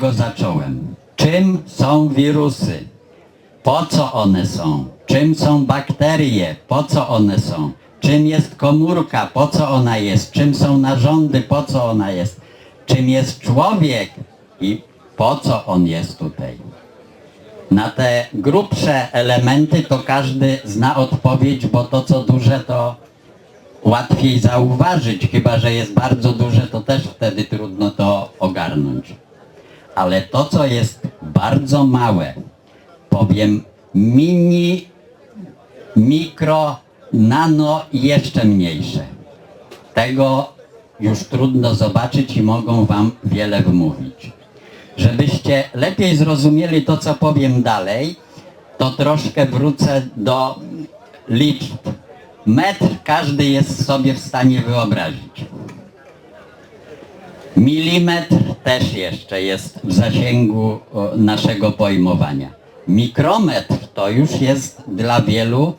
czego zacząłem. Czym są wirusy? Po co one są? Czym są bakterie? Po co one są? Czym jest komórka? Po co ona jest? Czym są narządy? Po co ona jest? Czym jest człowiek? I po co on jest tutaj? Na te grubsze elementy to każdy zna odpowiedź, bo to co duże to łatwiej zauważyć, chyba że jest bardzo duże, to też wtedy trudno to ogarnąć. Ale to, co jest bardzo małe, powiem mini, mikro, nano i jeszcze mniejsze. Tego już trudno zobaczyć i mogą Wam wiele wmówić. Żebyście lepiej zrozumieli to, co powiem dalej, to troszkę wrócę do liczb. Metr każdy jest sobie w stanie wyobrazić. Milimetr też jeszcze jest w zasięgu naszego pojmowania. Mikrometr to już jest dla wielu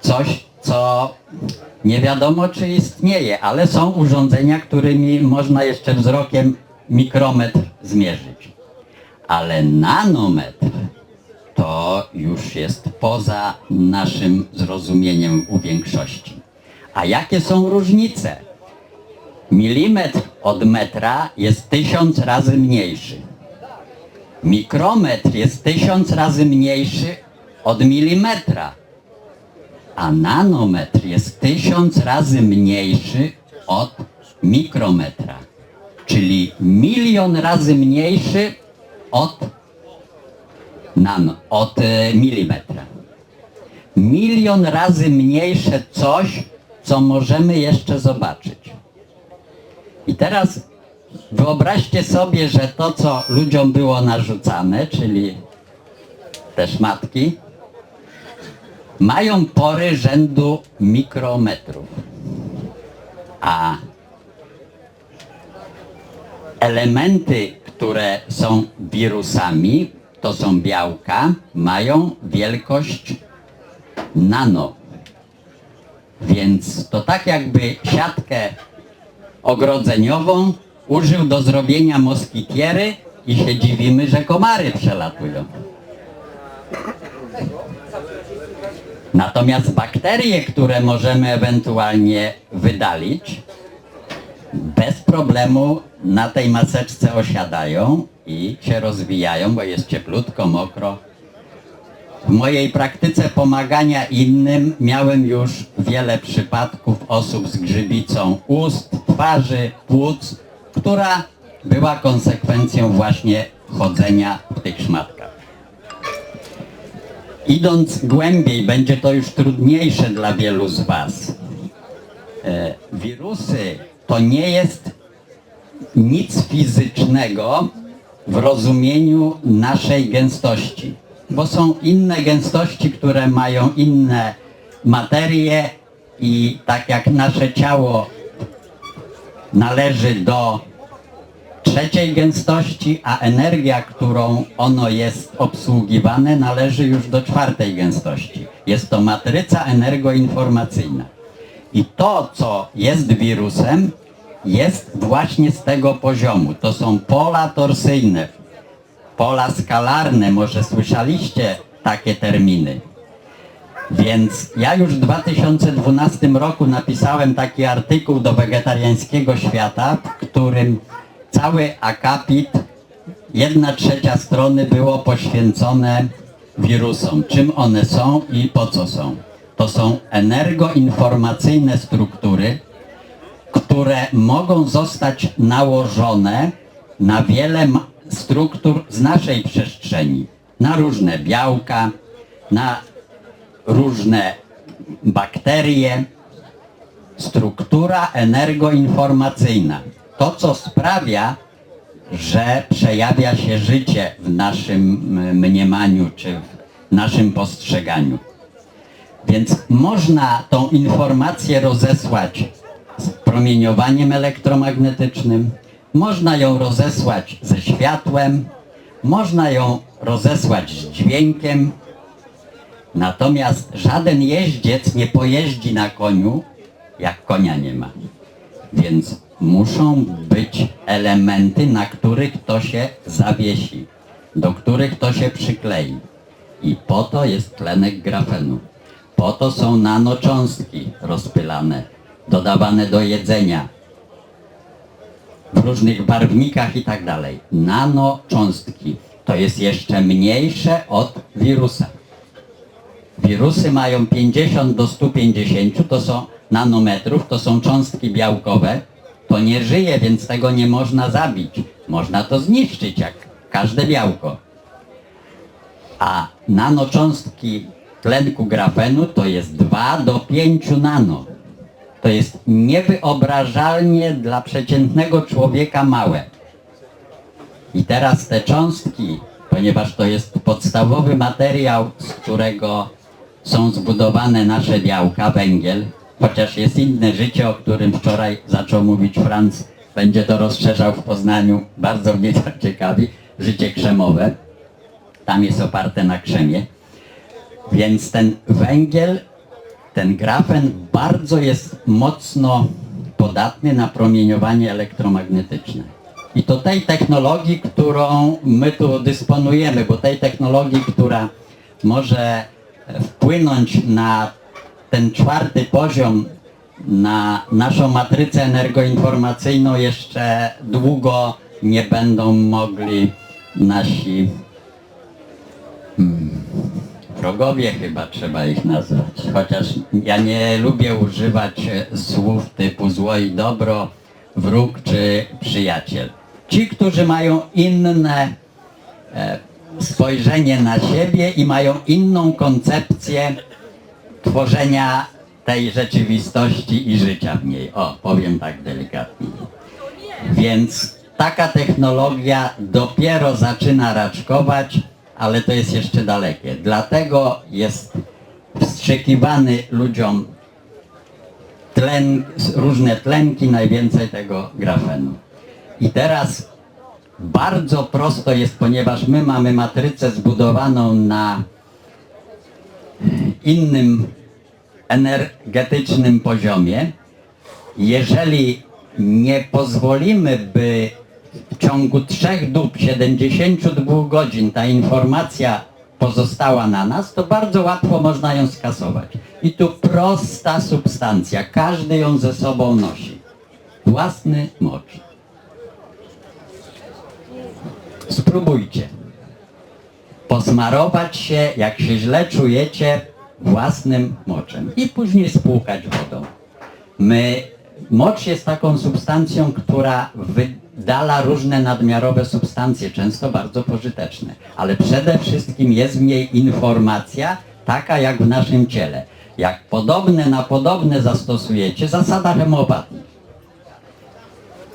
coś, co nie wiadomo czy istnieje, ale są urządzenia, którymi można jeszcze wzrokiem mikrometr zmierzyć. Ale nanometr to już jest poza naszym zrozumieniem u większości. A jakie są różnice? Milimetr od metra jest tysiąc razy mniejszy. Mikrometr jest tysiąc razy mniejszy od milimetra. A nanometr jest tysiąc razy mniejszy od mikrometra. Czyli milion razy mniejszy od nano, od e, milimetra. Milion razy mniejsze coś, co możemy jeszcze zobaczyć. I teraz wyobraźcie sobie, że to, co ludziom było narzucane, czyli te szmatki, mają pory rzędu mikrometrów. A elementy, które są wirusami, to są białka, mają wielkość nano. Więc to tak jakby siatkę ogrodzeniową użył do zrobienia moskitiery i się dziwimy, że komary przelatują. Natomiast bakterie, które możemy ewentualnie wydalić, bez problemu na tej maseczce osiadają i się rozwijają, bo jest cieplutko, mokro. W mojej praktyce pomagania innym miałem już wiele przypadków osób z grzybicą ust, twarzy, płuc, która była konsekwencją właśnie chodzenia w tych szmatkach. Idąc głębiej, będzie to już trudniejsze dla wielu z Was. E, wirusy to nie jest nic fizycznego w rozumieniu naszej gęstości, bo są inne gęstości, które mają inne materie i tak jak nasze ciało należy do trzeciej gęstości, a energia, którą ono jest obsługiwane, należy już do czwartej gęstości. Jest to matryca energoinformacyjna. I to, co jest wirusem, jest właśnie z tego poziomu. To są pola torsyjne, pola skalarne, może słyszeliście takie terminy. Więc ja już w 2012 roku napisałem taki artykuł do Wegetariańskiego Świata, w którym cały akapit, jedna trzecia strony było poświęcone wirusom. Czym one są i po co są. To są energoinformacyjne struktury, które mogą zostać nałożone na wiele struktur z naszej przestrzeni. Na różne białka, na różne bakterie. Struktura energoinformacyjna. To, co sprawia, że przejawia się życie w naszym mniemaniu czy w naszym postrzeganiu. Więc można tą informację rozesłać z promieniowaniem elektromagnetycznym, można ją rozesłać ze światłem, można ją rozesłać z dźwiękiem. Natomiast żaden jeździec nie pojeździ na koniu, jak konia nie ma. Więc muszą być elementy, na których to się zawiesi, do których to się przyklei. I po to jest tlenek grafenu. Po to są nanocząstki rozpylane, dodawane do jedzenia, w różnych barwnikach i tak dalej. Nanocząstki to jest jeszcze mniejsze od wirusa. Wirusy mają 50 do 150, to są nanometrów, to są cząstki białkowe. To nie żyje, więc tego nie można zabić. Można to zniszczyć, jak każde białko. A nanocząstki tlenku grafenu to jest 2 do 5 nano. To jest niewyobrażalnie dla przeciętnego człowieka małe. I teraz te cząstki, ponieważ to jest podstawowy materiał, z którego są zbudowane nasze białka, węgiel, chociaż jest inne życie, o którym wczoraj zaczął mówić Franz, będzie to rozszerzał w Poznaniu, bardzo mnie to ciekawi, życie krzemowe. Tam jest oparte na krzemie. Więc ten węgiel, ten grafen bardzo jest mocno podatny na promieniowanie elektromagnetyczne. I to tej technologii, którą my tu dysponujemy, bo tej technologii, która może wpłynąć na ten czwarty poziom, na naszą matrycę energoinformacyjną jeszcze długo nie będą mogli nasi wrogowie chyba trzeba ich nazwać. Chociaż ja nie lubię używać e, słów typu zło i dobro, wróg czy przyjaciel. Ci, którzy mają inne e, spojrzenie na siebie i mają inną koncepcję tworzenia tej rzeczywistości i życia w niej. O, powiem tak delikatnie. Więc taka technologia dopiero zaczyna raczkować, ale to jest jeszcze dalekie. Dlatego jest wstrzykiwany ludziom tlen, różne tlenki, najwięcej tego grafenu. I teraz bardzo prosto jest, ponieważ my mamy matrycę zbudowaną na innym energetycznym poziomie, jeżeli nie pozwolimy, by w ciągu trzech dób 72 godzin ta informacja pozostała na nas, to bardzo łatwo można ją skasować. I tu prosta substancja, każdy ją ze sobą nosi. Własny mocz. Spróbujcie. Posmarować się, jak się źle czujecie, własnym moczem i później spłukać wodą. My, mocz jest taką substancją, która wydala różne nadmiarowe substancje, często bardzo pożyteczne, ale przede wszystkim jest w niej informacja taka jak w naszym ciele. Jak podobne na podobne zastosujecie, zasada homeopatii,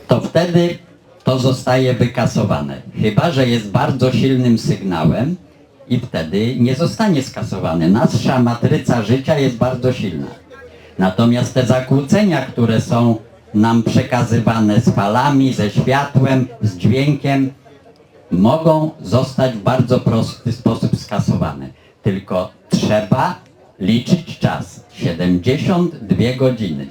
to wtedy to zostaje wykasowane. Chyba, że jest bardzo silnym sygnałem i wtedy nie zostanie skasowane. Nasza matryca życia jest bardzo silna. Natomiast te zakłócenia, które są nam przekazywane z falami, ze światłem, z dźwiękiem, mogą zostać w bardzo prosty sposób skasowane. Tylko trzeba liczyć czas. 72 godziny.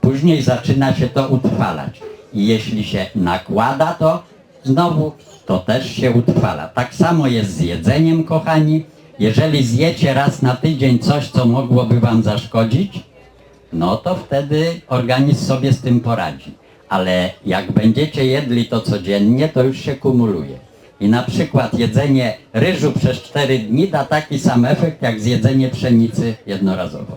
Później zaczyna się to utrwalać. I jeśli się nakłada to, znowu to też się utrwala. Tak samo jest z jedzeniem, kochani. Jeżeli zjecie raz na tydzień coś, co mogłoby wam zaszkodzić, no to wtedy organizm sobie z tym poradzi. Ale jak będziecie jedli to codziennie, to już się kumuluje. I na przykład jedzenie ryżu przez 4 dni da taki sam efekt, jak zjedzenie pszenicy jednorazowo.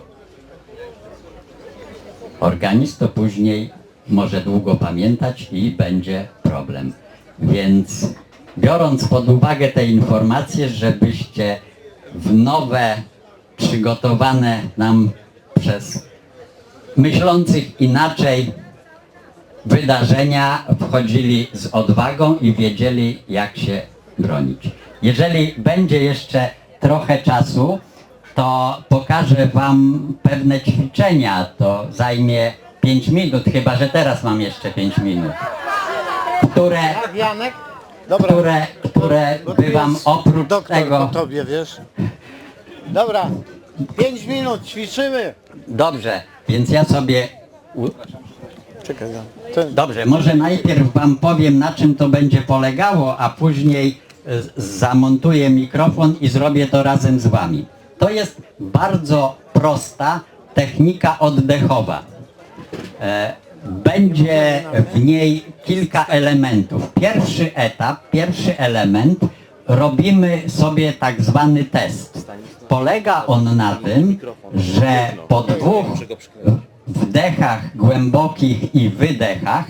Organizm to później może długo pamiętać i będzie problem. Więc biorąc pod uwagę te informacje, żebyście w nowe, przygotowane nam przez myślących inaczej wydarzenia wchodzili z odwagą i wiedzieli, jak się bronić. Jeżeli będzie jeszcze trochę czasu, to pokażę Wam pewne ćwiczenia. To zajmie 5 minut, chyba że teraz mam jeszcze 5 minut, które, Janek? Dobra. które, które Bo by Wam oprócz doktor tego... po tobie, wiesz? Dobra, 5 minut, ćwiczymy. Dobrze, więc ja sobie... u- Czekaj, Dobrze, może najpierw Wam powiem, na czym to będzie polegało, a później e, zamontuję mikrofon i zrobię to razem z Wami. To jest bardzo prosta technika oddechowa. E, Będzie w niej kilka elementów. Pierwszy etap, pierwszy element, robimy sobie tak zwany test. Polega on na tym, że po dwóch wdechach głębokich i wydechach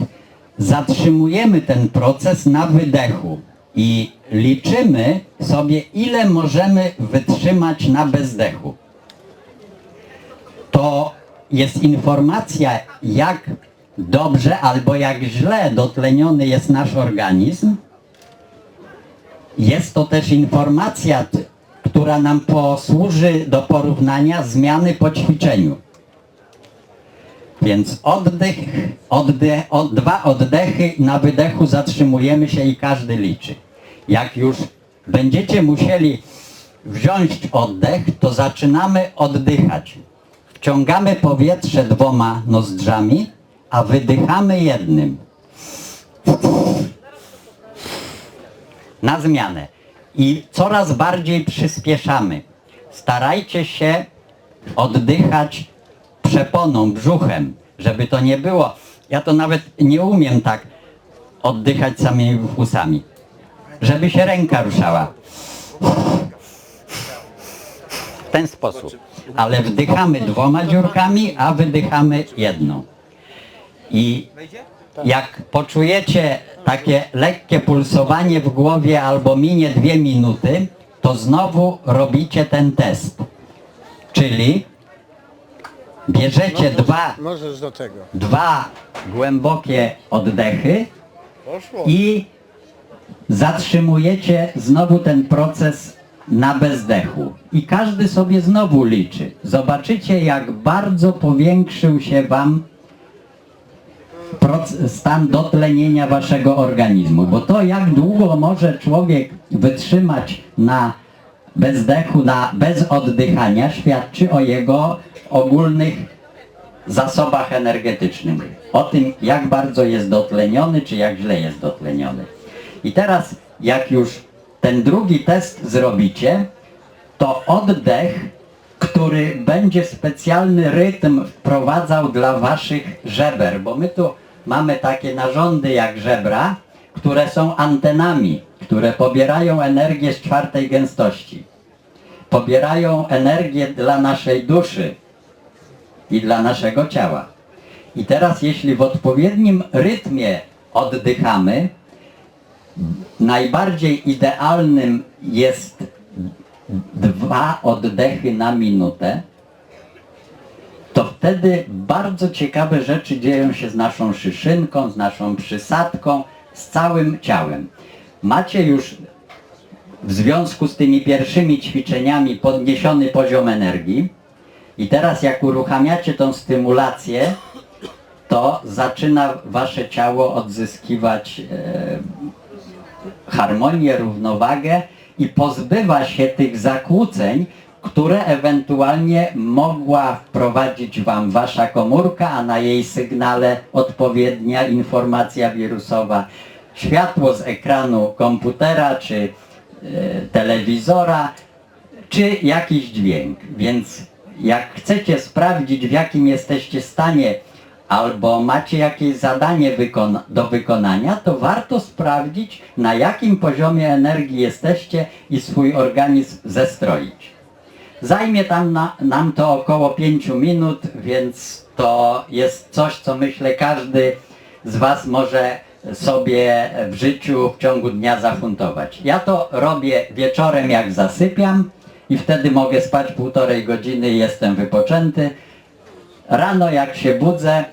zatrzymujemy ten proces na wydechu i liczymy sobie, ile możemy wytrzymać na bezdechu. To jest informacja, jak dobrze albo jak źle dotleniony jest nasz organizm. Jest to też informacja, która nam posłuży do porównania zmiany po ćwiczeniu. Więc oddech, oddech, od, dwa oddechy na wydechu zatrzymujemy się i każdy liczy. Jak już będziecie musieli wziąć oddech, to zaczynamy oddychać. Wciągamy powietrze dwoma nozdrzami, a wydychamy jednym. Na zmianę. I coraz bardziej przyspieszamy. Starajcie się oddychać przeponą, brzuchem, żeby to nie było. Ja to nawet nie umiem tak oddychać samymi usami. Żeby się ręka ruszała. W ten sposób. Ale wdychamy dwoma dziurkami, a wydychamy jedną. I jak poczujecie takie lekkie pulsowanie w głowie albo minie dwie minuty, to znowu robicie ten test. Czyli bierzecie dwa, dwa głębokie oddechy i zatrzymujecie znowu ten proces na bezdechu. I każdy sobie znowu liczy. Zobaczycie, jak bardzo powiększył się Wam stan dotlenienia Waszego organizmu. Bo to, jak długo może człowiek wytrzymać na bezdechu, na, bez oddychania, świadczy o jego ogólnych zasobach energetycznych. O tym, jak bardzo jest dotleniony, czy jak źle jest dotleniony. I teraz, jak już ten drugi test zrobicie, to oddech, który będzie specjalny rytm wprowadzał dla waszych żeber, bo my tu mamy takie narządy jak żebra, które są antenami, które pobierają energię z czwartej gęstości. Pobierają energię dla naszej duszy, i dla naszego ciała. I teraz jeśli w odpowiednim rytmie oddychamy, najbardziej idealnym jest dwa oddechy na minutę, to wtedy bardzo ciekawe rzeczy dzieją się z naszą szyszynką, z naszą przysadką, z całym ciałem. Macie już w związku z tymi pierwszymi ćwiczeniami podniesiony poziom energii. I teraz jak uruchamiacie tą stymulację, to zaczyna wasze ciało odzyskiwać e, harmonię, równowagę i pozbywa się tych zakłóceń, które ewentualnie mogła wprowadzić wam wasza komórka, a na jej sygnale odpowiednia informacja wirusowa. Światło z ekranu komputera czy e, telewizora, czy jakiś dźwięk. Więc jak chcecie sprawdzić, w jakim jesteście stanie, albo macie jakieś zadanie wykon- do wykonania, to warto sprawdzić, na jakim poziomie energii jesteście i swój organizm zestroić. Zajmie tam na, nam to około 5 minut, więc to jest coś, co myślę każdy z Was może sobie w życiu w ciągu dnia zafuntować. Ja to robię wieczorem jak zasypiam i wtedy mogę spać półtorej godziny i jestem wypoczęty. Rano jak się budzę,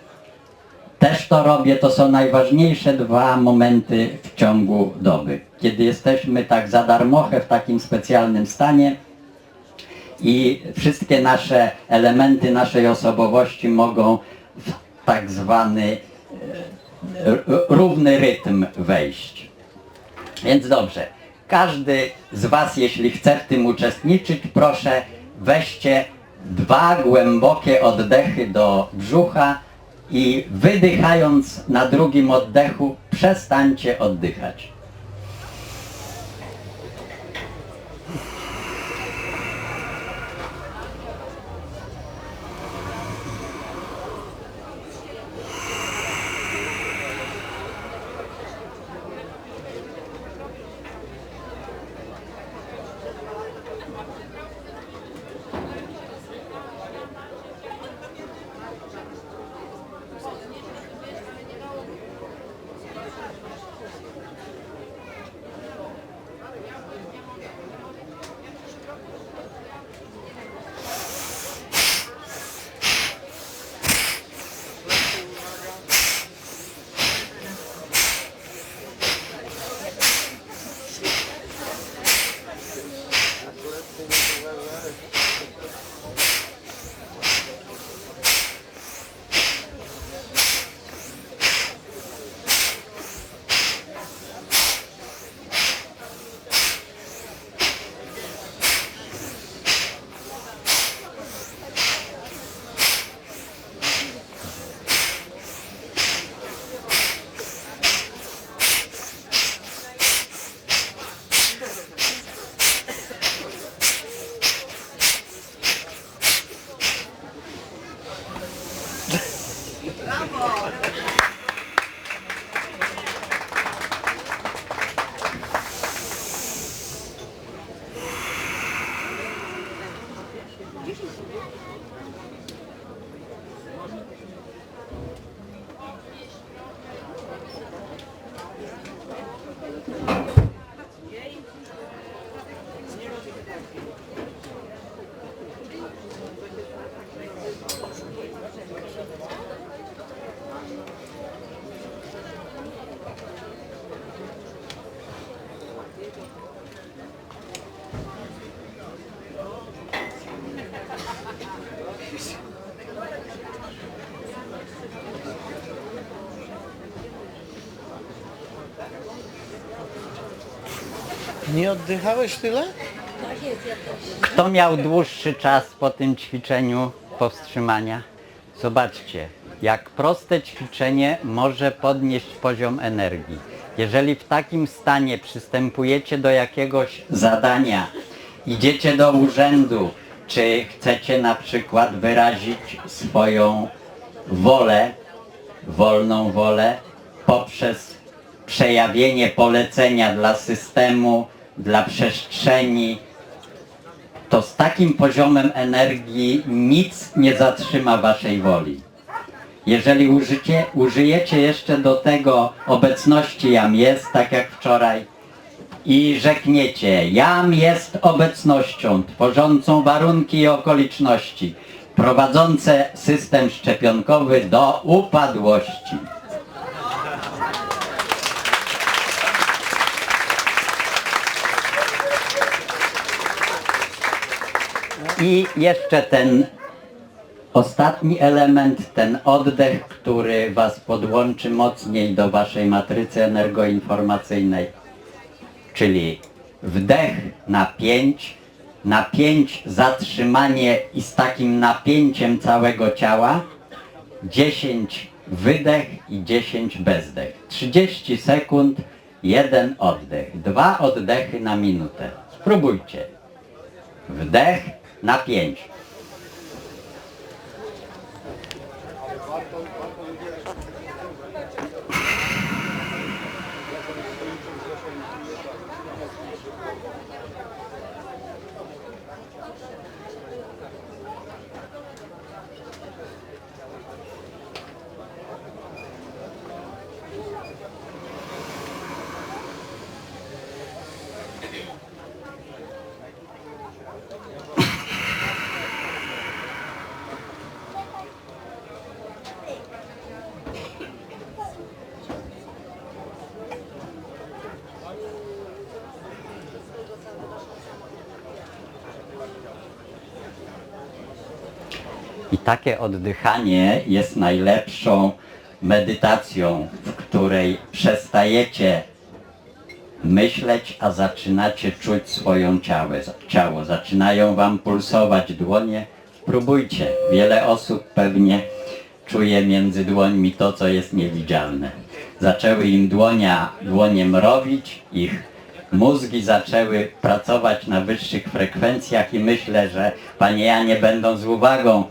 też to robię, to są najważniejsze dwa momenty w ciągu doby. Kiedy jesteśmy tak za darmochę w takim specjalnym stanie, i wszystkie nasze elementy naszej osobowości mogą w tak zwany e, równy rytm wejść. Więc dobrze, każdy z Was, jeśli chce w tym uczestniczyć, proszę weźcie dwa głębokie oddechy do brzucha i wydychając na drugim oddechu przestańcie oddychać. Thank you. Nie oddychałeś tyle? Kto miał dłuższy czas po tym ćwiczeniu powstrzymania? Zobaczcie, jak proste ćwiczenie może podnieść poziom energii. Jeżeli w takim stanie przystępujecie do jakiegoś zadania, idziecie do urzędu, czy chcecie na przykład wyrazić swoją wolę, wolną wolę poprzez przejawienie polecenia dla systemu, dla przestrzeni, to z takim poziomem energii nic nie zatrzyma waszej woli. Jeżeli użycie, użyjecie jeszcze do tego obecności jam jest, tak jak wczoraj, i rzekniecie, jam jest obecnością tworzącą warunki i okoliczności, prowadzące system szczepionkowy do upadłości. I jeszcze ten ostatni element, ten oddech, który Was podłączy mocniej do Waszej matrycy energoinformacyjnej, czyli wdech na 5, na 5 zatrzymanie i z takim napięciem całego ciała, 10 wydech i 10 bezdech. 30 sekund, jeden oddech, dwa oddechy na minutę. Spróbujcie. Wdech na 5. I takie oddychanie jest najlepszą medytacją, w której przestajecie myśleć, a zaczynacie czuć swoją ciało. ciało. Zaczynają wam pulsować dłonie. Spróbujcie. Wiele osób pewnie czuje między dłońmi to, co jest niewidzialne. Zaczęły im dłonia, dłonie mrowić, ich mózgi zaczęły pracować na wyższych frekwencjach i myślę, że Panie Janie będą z uwagą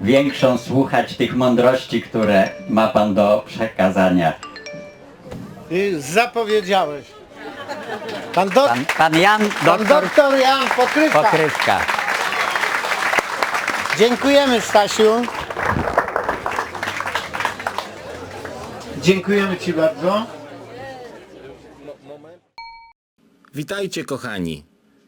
większą słuchać tych mądrości, które ma Pan do przekazania. Y, Zapowiedziałeś. Pan, dok- Pan, pan Jan, pan doktor doktor Jan Pokrywka. Pokrywka. Dziękujemy Stasiu. Dziękujemy Ci bardzo. Witajcie kochani.